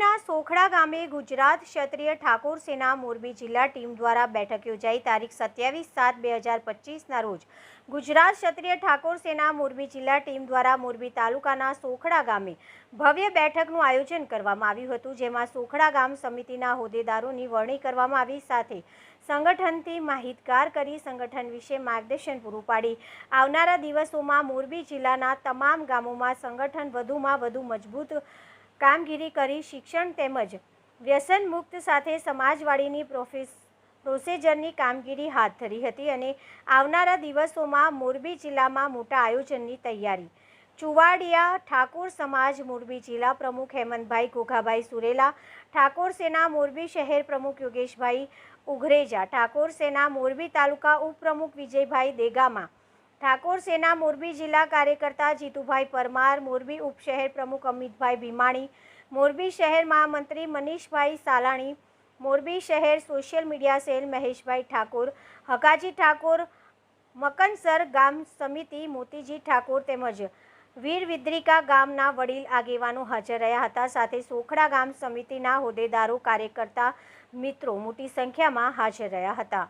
મોરબીના સોખડા ગામે ગુજરાત ક્ષત્રિય ઠાકોર સેના મોરબી જિલ્લા ટીમ દ્વારા બેઠક યોજાઈ તારીખ સત્યાવીસ સાત બે હજાર પચીસના રોજ. ગુજરાત ક્ષત્રિય ઠાકોર સેના મોરબી જિલ્લા ટીમ દ્વારા મોરબી તાલુકાના સોખડા ગામે ભવ્ય બેઠકનું આયોજન કરવામાં આવ્યું હતું, જેમાં સોખડા ગામ સમિતિના હોદ્દેદારોની વરણી કરવામાં આવી સાથે સંગઠનથી માહિતગાર કરી સંગઠન વિશે માર્ગદર્શન પૂરું પાડી. આવનારા દિવસોમાં મોરબી જિલ્લાના તમામ ગામોમાં સંગઠન વધુમાં વધુ મજબૂત કામગીરી કરી શિક્ષણ તેમજ વ્યસન મુક્ત સાથે સમાજવાડીની પ્રોફેસ પ્રોસેજરની કામગીરી હાથ ધરી હતી અને આવનારા દિવસોમાં મોરબી જિલ્લામાં મોટા આયોજનની તૈયારી. ચુવાડિયા ઠાકોર સમાજ મોરબી જિલ્લા પ્રમુખ હેમંતભાઈ ઘોઘાભાઈ સુરેલા, ઠાકોર સેના મોરબી શહેર પ્રમુખ યોગેશભાઈ ઉઘરેજા, ઠાકોર સેના મોરબી તાલુકા ઉપપ્રમુખ વિજયભાઈ દેગામા ઠાકોર સેના મોરબી જિલ્લા કાર્યકર્તા જીતુભાઈ પરમાર, મોરબી ઉપશહેર પ્રમુખ અમિતભાઈ ભીમાણી, મોરબી શહેર મહામંત્રી મનીષભાઈ સાલાણી, મોરબી શહેર social media cell Maheshbhai Thakor Hakaji Thakor, Makansar ગામ સમિતિ મોતીજી ઠાકોર તેમજ વીર વિદ્રિકા ગામના વડીલ આગેવાનો હાજર રહ્યા હતા. સાથે સોખડા ગામ સમિતિના હોદ્દેદારો, કાર્યકર્તા, મિત્રો મોટી સંખ્યામાં હાજર રહ્યા હતા.